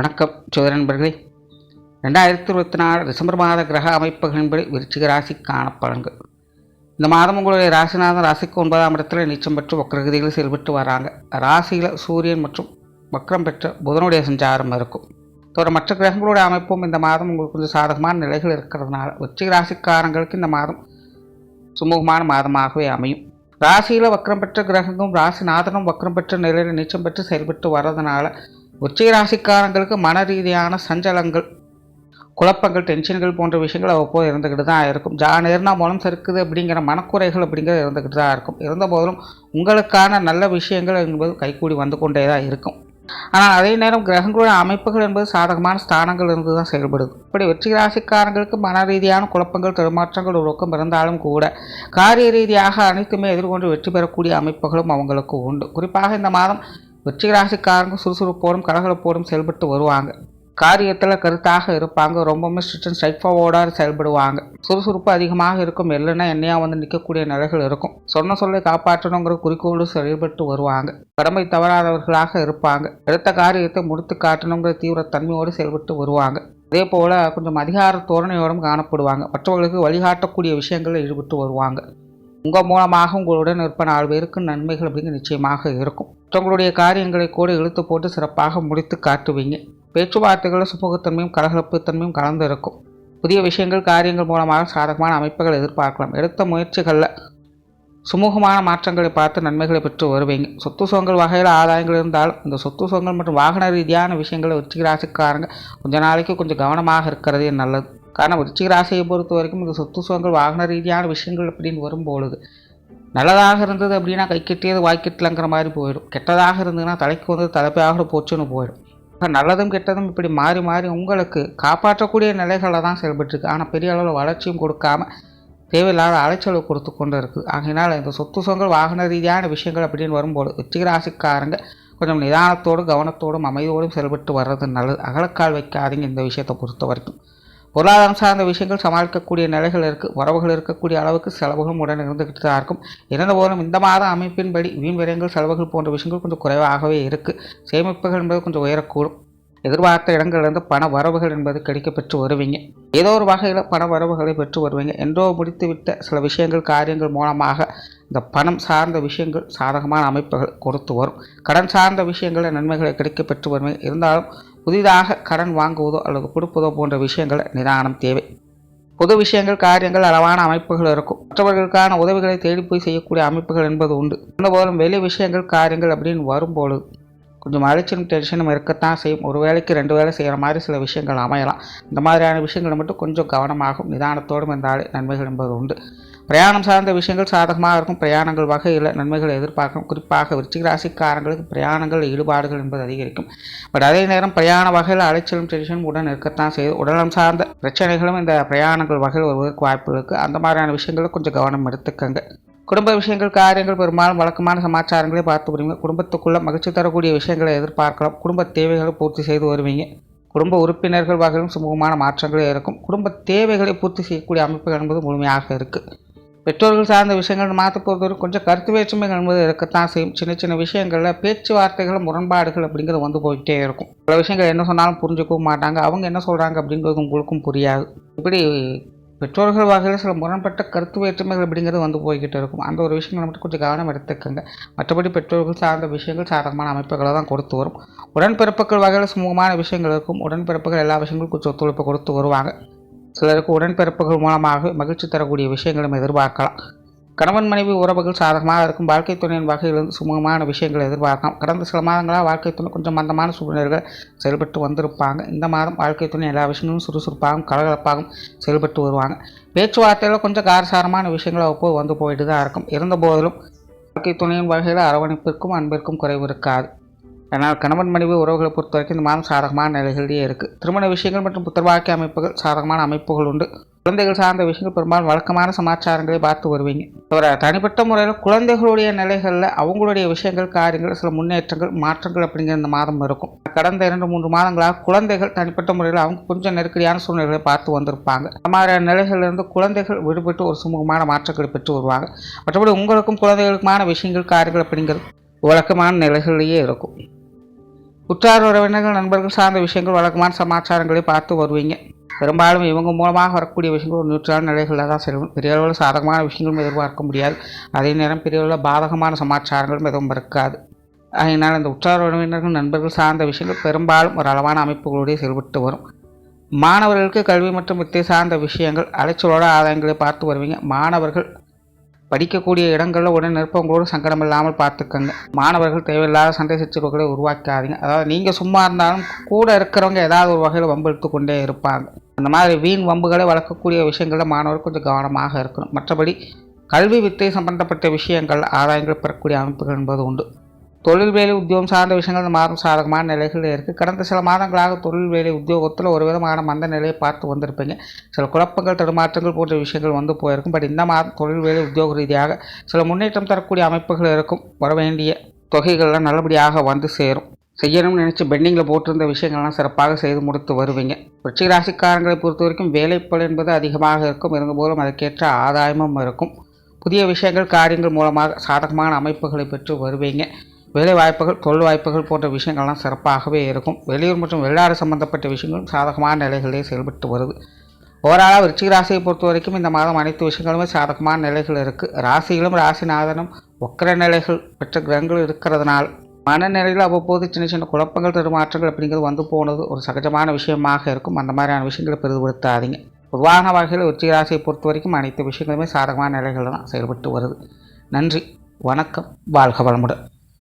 வணக்கம் சோதரன்பர்களே ரெண்டாயிரத்தி இருபத்தி நாலு டிசம்பர் மாத கிரக அமைப்புகளின்படி விருச்சிக ராசி காணப்பலன்கள் இந்த மாதம் உங்களுடைய ராசிநாதன் ராசிக்கு ஒன்பதாம் இடத்துல நீச்சம் பெற்று வக்ரகதியில் செயல்பட்டு வராங்க. ராசியில் சூரியன் மற்றும் வக்ரம் பெற்ற புதனுடைய சஞ்சாரம் இருக்கும். தவிர மற்ற கிரகங்களுடைய அமைப்பும் இந்த மாதம் உங்களுக்கு கொஞ்சம் சாதகமான நிலைகள் இருக்கிறதுனால விருச்சிக ராசிக்காரங்களுக்கு இந்த மாதம் சுமூகமான மாதமாகவே அமையும். ராசியில் வக்ரம் பெற்ற கிரகங்களும் ராசிநாதனும் வக்ரம் பெற்ற நிலையில் நீச்சம் பெற்று செயல்பட்டு வர்றதுனால உச்சிக ராசிக்காரங்களுக்கு மன ரீதியான சஞ்சலங்கள் குழப்பங்கள் டென்ஷன்கள் போன்ற விஷயங்கள் அவ்வப்போது இருந்துக்கிட்டு தான் இருக்கும். ஜா நேர்னா மூலம் சறுக்குது அப்படிங்கிற மனக்குறைகள் அப்படிங்கிறது இருந்துக்கிட்டு தான் இருக்கும். இருந்த போதிலும் உங்களுக்கான நல்ல விஷயங்கள் என்பது கைகூடி வந்து கொண்டே தான் இருக்கும். ஆனால் அதே நேரம் கிரகங்களுடைய அமைப்புகள் என்பது சாதகமான ஸ்தானங்கள் இருந்து தான் செயல்படுது. இப்படி வெற்றி ராசிக்காரங்களுக்கு மன ரீதியான குழப்பங்கள் தடுமாற்றங்கள் உருவக்கம் இருந்தாலும் கூட காரிய ரீதியாக அனைத்துமே எதிர்கொண்டு வெற்றி பெறக்கூடிய அமைப்புகளும் அவங்களுக்கு உண்டு. குறிப்பாக இந்த மாதம் வெற்றிகராசிக்காரங்க சுறுசுறுப்போடும் கலகலப்போடும் செயல்பட்டு வருவாங்க. காரியத்தில் கருத்தாக இருப்பாங்க. ரொம்பவுமே ஸ்ட்ரிக்ட் அண்ட் ஸ்ட்ரைட் ஃபார்வர்டாக செயல்படுவாங்க. சுறுசுறுப்பு அதிகமாக இருக்கும். இல்லைன்னா என்னையாக வந்து நிற்கக்கூடிய நிலைகள் இருக்கும். சொன்ன சொல்லை காப்பாற்றணுங்கிற குறிக்கோடு செயல்பட்டு வருவாங்க. கடமை தவறாதவர்களாக இருப்பாங்க. எடுத்த காரியத்தை முடித்து காட்டணுங்கிற தீவிர தன்மையோடு செயல்பட்டு வருவாங்க. அதே போல் கொஞ்சம் அதிகார தோரணையோடும் காணப்படுவாங்க. மற்றவர்களுக்கு வழிகாட்டக்கூடிய விஷயங்களில் ஈடுபட்டு வருவாங்க. உங்கள் மூலமாக உங்களுடன் இருப்ப நாலு பேருக்கு நன்மைகள் அப்படிங்க நிச்சயமாக இருக்கும். மற்றவங்களுடைய காரியங்களை கூட இழுத்து போட்டு சிறப்பாக முடித்து காட்டுவீங்க. பேச்சுவார்த்தைகளில் சுமூகத்தன்மையும் கலகலப்புத்தன்மையும் கலந்து இருக்கும். புதிய விஷயங்கள் காரியங்கள் மூலமாக சாதகமான அமைப்புகளை எதிர்பார்க்கலாம். எடுத்த முயற்சிகளில் சுமூகமான மாற்றங்களை பார்த்து நன்மைகளை பெற்று வருவீங்க. சொத்து சுகங்கள் வகையில் ஆதாயங்கள் இருந்தாலும் இந்த சொத்து சுகங்கள் மற்றும் வாகன ரீதியான விஷயங்களை விருச்சிக கொஞ்ச நாளைக்கு கொஞ்சம் கவனமாக இருக்கிறதே நல்லது. காரணம் விருச்சிக ராசியை பொறுத்த வரைக்கும் இந்த சொத்து சுகங்கள் வாகன ரீதியான விஷயங்கள் அப்படின்னு வரும்பொழுது நல்லதாக இருந்தது அப்படின்னா கை கெட்டியது வாய்க்கெட்டலங்கிற மாதிரி போயிடும் கெட்டதாக இருந்ததுன்னா தலைக்கு வந்து தலைப்பாக போச்சுன்னு போயிடும் நல்லதும் கெட்டதும் இப்படி மாறி மாறி உங்களுக்கு காப்பாற்றக்கூடிய நிலைகளில் தான் செயல்பட்டுருக்கு. ஆனால் பெரிய அளவில் வளர்ச்சியும் கொடுக்காம தேவையில்லாத அலைச்சலை கொடுத்து கொண்டு இருக்குது ஆகையினால் இந்த சொத்து சுகங்கள் வாகன ரீதியான விஷயங்கள் அப்படின்னு வரும்போது விருச்சிக ராசிக்காரங்க கொஞ்சம் நிதானத்தோடும் கவனத்தோடும் அமைதியோடும் செயல்பட்டு வர்றது நல்லது அகலக்கால் வைக்காதீங்க இந்த விஷயத்தை பொறுத்த வரைக்கும் பொருளாதாரம் சார்ந்த விஷயங்கள் சமாளிக்கக்கூடிய நிலைகள் இருக்குது உறவுகள் இருக்கக்கூடிய அளவுக்கு செலவுகளும் உடன் இருந்துக்கிட்டு தான் இருக்கும். இருந்த போதும் இந்த மாத அமைப்பின்படி வீண் விரயங்கள் செலவுகள் போன்ற விஷயங்கள் கொஞ்சம் குறைவாகவே இருக்குது சேமிப்புகள் என்பது கொஞ்சம் உயரக்கூடும். எதிர்பார்த்த இடங்களிலிருந்து பண வரவுகள் என்பது கிடைக்கப்பெற்று வருவீங்க. ஏதோ ஒரு வகையில் பண வரவுகளை பெற்று வருவீங்க. என்றோ முடித்துவிட்ட சில விஷயங்கள் காரியங்கள் மூலமாக இந்த பணம் சார்ந்த விஷயங்கள் சாதகமான அமைப்புகள் கொடுத்து வரும். கடன் சார்ந்த விஷயங்களில் நன்மைகளை கிடைக்க பெற்று வருமே இருந்தாலும் புதிதாக கடன் வாங்குவதோ அல்லது கொடுப்பதோ போன்ற விஷயங்கள் நிதானம் தேவை. பொது விஷயங்கள் காரியங்கள் அளவான அமைப்புகள் இருக்கும். மற்றவர்களுக்கான உதவிகளை தேடி போய் செய்யக்கூடிய அமைப்புகள் என்பது உண்டு. இருந்தபோதும் வெளி விஷயங்கள் காரியங்கள் அப்படின்னு வரும்பொழுது கொஞ்சம் அலைச்சலும் டென்ஷனும் இருக்கத்தான் செய்யும். ஒரு வேலைக்கு ரெண்டு வேலை செய்கிற மாதிரி சில விஷயங்கள் அமையலாம். இந்த மாதிரியான விஷயங்கள் மட்டும் கொஞ்சம் கவனமாகும் நிதானத்தோடும் இருந்தாலே நன்மைகள் என்பது உண்டு. பிரயாணம் சார்ந்த விஷயங்கள் சாதகமாக இருக்கும். பிரயாணங்கள் வகையில் நன்மைகளை எதிர்பார்க்கும். குறிப்பாக விருச்சிக ராசிக்காரங்களுக்கு பிரயாணங்கள் ஈடுபாடுகள் என்பது அதிகரிக்கும். பட் அதே நேரம் பிரயாண வகையில் அலைச்சலும் டென்ஷன் உடன் இருக்கத்தான் செய்யுது. உடலம் சார்ந்த பிரச்சனைகளும் இந்த பிரயாணங்கள் வகையில் வருவதற்கு வாய்ப்பு இருக்குது அந்த மாதிரியான விஷயங்களை கொஞ்சம் கவனம் எடுத்துக்கங்க. குடும்ப விஷயங்கள் காரியங்கள் பெரும்பாலும் வழக்கமான சமாச்சாரங்களே பார்த்து வருவீங்க குடும்பத்துக்குள்ளே மகிழ்ச்சி தரக்கூடிய விஷயங்களை எதிர்பார்க்கலாம். குடும்ப தேவைகளை பூர்த்தி செய்து வருவீங்க. குடும்ப உறுப்பினர்கள் வகையிலும் சுமூகமான மாற்றங்களே இருக்கும். குடும்ப தேவைகளை பூர்த்தி செய்யக்கூடிய அமைப்புகள் என்பது முழுமையாக இருக்குது பெற்றோர்கள் சார்ந்த விஷயங்கள் மாற்ற பொறுத்தவரை கொஞ்சம் கருத்து வேற்றுமைகள் என்பது இருக்கத்தான் செய்யும். சின்ன சின்ன விஷயங்களில் பேச்சுவார்த்தைகள் முரண்பாடுகள் அப்படிங்கிறது வந்து போயிட்டே இருக்கும். பல விஷயங்கள் என்ன சொன்னாலும் புரிஞ்சுக்கவும் மாட்டாங்க. அவங்க என்ன சொல்கிறாங்க அப்படிங்கிறது உங்களுக்கும் புரியாது. இப்படி பெற்றோர்கள் வகையில் சில முரண்பட்ட கருத்து வேற்றுமைகள் அப்படிங்கிறது வந்து போய்கிட்டு இருக்கும். அந்த ஒரு விஷயங்களை மட்டும் கொஞ்சம் கவனம் எடுத்துக்கோங்க. மற்றபடி பெற்றோர்கள் சார்ந்த விஷயங்கள் சாதகமான அமைப்புகளை தான் கொடுத்து வரும். உடன்பிறப்புகள் வகையில் சுமூகமான விஷயங்கள் இருக்கும். உடன்பிறப்புகள் எல்லா விஷயங்களும் கொஞ்சம் ஒத்துழைப்பு கொடுத்து வருவாங்க. சிலருக்கு உடன்பிறப்புகள் மூலமாக மகிழ்ச்சி தரக்கூடிய விஷயங்களும் எதிர்பார்க்கலாம். கணவன் மனைவி உறவுகள் சாதகமாக இருக்கும் வாழ்க்கை துணையின் வகையிலிருந்து சுமூகமான விஷயங்களை எதிர்பார்க்கலாம். கடந்த சில மாதங்களாக வாழ்க்கை துணை கொஞ்சம் மந்தமான சூழ்நிலைகள் செயல்பட்டு வந்திருப்பாங்க. இந்த மாதம் வாழ்க்கை துணை எல்லா விஷயங்களும் சுறுசுறுப்பாகவும் கலகலப்பாகவும் செயல்பட்டு வருவாங்க. பேச்சுவார்த்தையில் கொஞ்சம் காரசாரமான விஷயங்கள் அவ்வப்போது வந்து போயிட்டு தான் இருக்கும். இருந்த போதிலும் வாழ்க்கை துணையின் வகையில் அரவணைப்பிற்கும் அன்பிற்கும் குறைவு இருக்காது. ஆனால் கணவன் மனைவி உறவுகளை பொறுத்த வரைக்கும் இந்த மாதம் சாதகமான நிலைகளிலேயே இருக்குது திருமண விஷயங்கள் மற்றும் புத்தர்வாக்கிய அமைப்புகள் சாதகமான அமைப்புகள் உண்டு. குழந்தைகள் சார்ந்த விஷயங்கள் பெரும்பாலும் வழக்கமான சமாச்சாரங்களை பார்த்து வருவீங்க. தவிர தனிப்பட்ட முறையில் குழந்தைகளுடைய நிலைகளில் அவங்களுடைய விஷயங்கள் காரியங்கள் சில முன்னேற்றங்கள் மாற்றங்கள் அப்படிங்கிற இந்த மாதம் இருக்கும். கடந்த இரண்டு மூன்று மாதங்களாக குழந்தைகள் தனிப்பட்ட முறையில் அவங்க கொஞ்சம் நெருக்கடியான சூழ்நிலைகளை பார்த்து வந்திருப்பாங்க. அந்த மாதிரியான நிலைகளிலிருந்து குழந்தைகள் விடுபட்டு ஒரு சுமூகமான மாற்றங்களை பெற்று வருவாங்க. மற்றபடி உங்களுக்கும் குழந்தைகளுக்குமான விஷயங்கள் காரியங்கள் அப்படிங்கிறது வழக்கமான நிலைகளிலேயே இருக்கும். உற்றார் உறவினர்கள் நண்பர்கள் சார்ந்த விஷயங்கள் வழக்கமான சமாச்சாரங்களை பார்த்து வருவீங்க. பெரும்பாலும் இவங்க மூலமாக வரக்கூடிய விஷயங்கள் ஒரு நியூட்ரலான நிலைகளில் தான் செல்லும். பெரிய அளவில் சாதகமான விஷயங்களும் எதிர்பார்க்க முடியாது. அதே நேரம் பெரிய அளவில் பாதகமான சமாச்சாரங்களும் எதுவும் இருக்காது. அதனால் இந்த உற்றார் உறவினர்கள் நண்பர்கள் சார்ந்த விஷயங்கள் பெரும்பாலும் ஒரு அளவான அமைப்புகளுடைய செயல்பட்டு வரும். மாணவர்களுக்கு கல்வி மற்றும் வித்தை சார்ந்த விஷயங்கள் அலைச்சலோட ஆதாயங்களை பார்த்து வருவீங்க. மாணவர்கள் படிக்கக்கூடிய இடங்களில் உடனே நிற்பவங்களோடு சங்கடம் இல்லாமல் பார்த்துக்கோங்க. மாணவர்கள் தேவையில்லாத சண்டை சச்சரவுகளை உருவாக்காதீங்க. அதாவது நீங்கள் சும்மா இருந்தாலும் கூட இருக்கிறவங்க ஏதாவது ஒரு வகையில் வம்பெடுத்து கொண்டே இருப்பாங்க. அந்த மாதிரி வீண் வம்புகளை வளர்க்கக்கூடிய விஷயங்களில் மாணவர்கள் கொஞ்சம் கவனமாக இருக்கணும். மற்றபடி கல்வி வித்தை சம்பந்தப்பட்ட விஷயங்கள் ஆதாயங்கள் பெறக்கூடிய அமைப்புகள் என்பது உண்டு. தொழில் வேலை உத்தியோகம் சார்ந்த விஷயங்கள் இந்த மாதம் சாதகமான நிலைகள் இருக்குது கடந்த சில மாதங்களாக தொழில் வேலை உத்தியோகத்தில் ஒரு விதமான மந்த நிலையை பார்த்து வந்திருப்பீங்க. சில குழப்பங்கள் தடுமாற்றங்கள் போன்ற விஷயங்கள் வந்து போயிருக்கும். பட் இந்த மாதம் தொழில் வேலை உத்தியோக ரீதியாக சில முன்னேற்றம் தரக்கூடிய அமைப்புகள் இருக்கும். வர வேண்டிய தொகைகள்லாம் நல்லபடியாக வந்து சேரும். செய்யணும்னு நினச்சி பெண்டிங்கில் போட்டிருந்த விஷயங்கள்லாம் சிறப்பாக செய்து முடித்து வருவீங்க. விருச்சிக ராசிக்காரங்களை பொறுத்த வரைக்கும் வேலைப்பள் என்பது அதிகமாக இருக்கும். இருந்தபோதும் அதற்கேற்ற ஆதாயமும் இருக்கும். புதிய விஷயங்கள் காரியங்கள் மூலமாக சாதகமான அமைப்புகளை பெற்று வருவீங்க. வேலை வாய்ப்புகள் தொழில் வாய்ப்புகள் போன்ற விஷயங்கள்லாம் சிறப்பாகவே இருக்கும். வெளியூர் மற்றும் வெளிநாடு சம்பந்தப்பட்ட விஷயங்களும் சாதகமான நிலைகளிலே செயல்பட்டு வருது. ஓவராலாக விருச்சிக ராசியை பொறுத்த வரைக்கும் இந்த மாதம் அனைத்து விஷயங்களுமே சாதகமான நிலைகள் இருக்குது ராசியிலும் ராசிநாதனும் ஒக்கர நிலைகள் பெற்ற கிரகங்கள் இருக்கிறதுனால் மனநிலையில் அவ்வப்போது சின்ன சின்ன குழப்பங்கள் தடுமாற்றங்கள் அப்படிங்கிறது வந்து போனது ஒரு சகஜமான விஷயமாக இருக்கும். அந்த மாதிரியான விஷயங்களை பெரிதுபடுத்தாதீங்க. பொதுவான வகையில் விருச்சிக ராசியை பொறுத்த வரைக்கும் அனைத்து விஷயங்களுமே சாதகமான நிலைகள் தான் செயல்பட்டு வருது. நன்றி. வணக்கம். வாழ்க வளமுடன்.